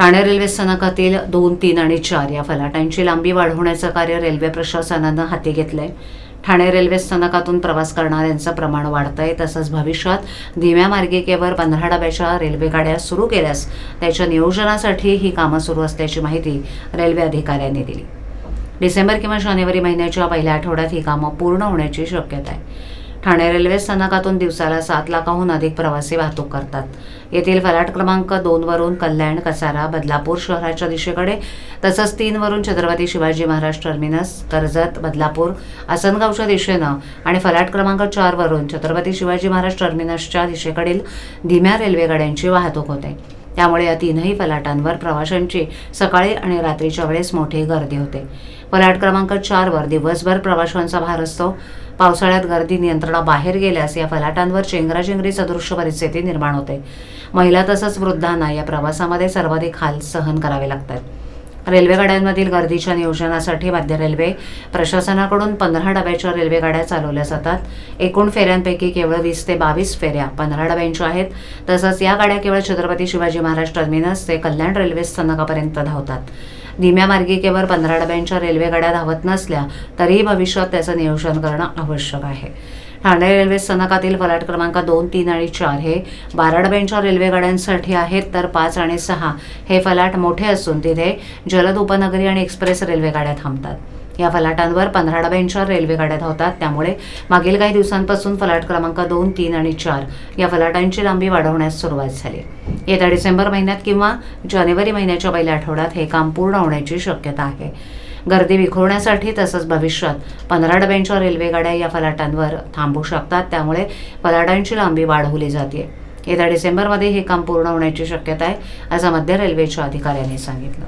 Thane railway स्थानकातील दोन तीन आणि चार या फलाटांची लांबी वाढवण्याचं कार्य रेल्वे प्रशासनानं हाती घेतलंय. ठाणे रेल्वे स्थानकातून प्रवास करणाऱ्यांचं प्रमाण वाढतंय तसंच भविष्यात धीम्या मार्गिकेवर पंधरा डब्याच्या रेल्वे गाड्या सुरू केल्यास त्याच्या नियोजनासाठी ही कामं सुरू असल्याची माहिती रेल्वे अधिकाऱ्यांनी दिली. डिसेंबर किंवा जानेवारी महिन्याच्या पहिल्या आठवड्यात ही कामं पूर्ण होण्याची शक्यता आहे. ठाणे रेल्वे स्थानकातून दिवसाला सात लाखाहून अधिक प्रवासी वाहतूक करतात. येथील फलाट क्रमांक दोनवरून कल्याण कसारा बदलापूर शहराच्या दिशेकडे तसंच तीनवरून छत्रपती शिवाजी महाराज टर्मिनस कर्जत बदलापूर आसनगावच्या दिशेनं आणि फलाट क्रमांक चारवरून छत्रपती शिवाजी महाराज टर्मिनसच्या दिशेकडील धीम्या रेल्वेगाड्यांची वाहतूक होते. त्यामुळे या तीनही फलाटांवर प्रवाशांची सकाळी आणि रात्रीच्या वेळेस मोठी गर्दी होते. फलाट क्रमांक चारवर दिवसभर प्रवाशांचा भार असतो. पावसाळ्यात गर्दी नियंत्रणाबाहेर गेल्यास या फलाटांवर चेंगराचेंगरी सदृश्य परिस्थिती निर्माण होते. महिला तसंच वृद्धांना या प्रवासामध्ये सर्वाधिक हाल सहन करावे लागतात. रेल्वे गाड्यांमधील गर्दीच्या नियोजनासाठी मध्य रेल्वे प्रशासनाकडून पंधरा डब्याच्या रेल्वे गाड्या चालवल्या जातात. एकूण फेऱ्यांपैकी केवळ वीस ते बावीस फेऱ्या पंधरा डब्यांच्या आहेत. तसंच या गाड्या केवळ छत्रपती शिवाजी महाराज टर्मिनस ते कल्याण रेल्वे स्थानकापर्यंत धावतात. धीम्या मार्गिकेवर पंधरा डब्यांच्या रेल्वे गाड्या धावत नसल्या तरीही भविष्यात त्याचं नियोजन करणं आवश्यक आहे. ठाणे रेल्वे स्थानकातील फलाट क्रमांक दोन तीन आणि चार हे बारा रेल्वे गाड्यांसाठी आहेत तर पाच आणि सहा हे फलाट मोठे असून तिथे जलद उपनगरी आणि एक्सप्रेस रेल्वे गाड्या थांबतात. या फलाटांवर पंधरा डब्यांच्या रेल्वे गाड्या धावतात. त्यामुळे मागील काही दिवसांपासून फलाट क्रमांक दोन तीन आणि चार या फलाटांची लांबी वाढवण्यास सुरुवात झाली. येत्या डिसेंबर महिन्यात किंवा जानेवारी महिन्याच्या पहिल्या आठवड्यात हे काम पूर्ण होण्याची शक्यता आहे. गर्दी विखुरण्यासाठी तसंच भविष्यात पंधरा डब्यांच्या रेल्वेगाड्या या फलाटांवर थांबू शकतात. त्यामुळे फलाटांची लांबी वाढवली जाते. येत्या डिसेंबरमध्ये हे काम पूर्ण होण्याची शक्यता आहे असं मध्य रेल्वेच्या अधिकाऱ्यांनी सांगितलं.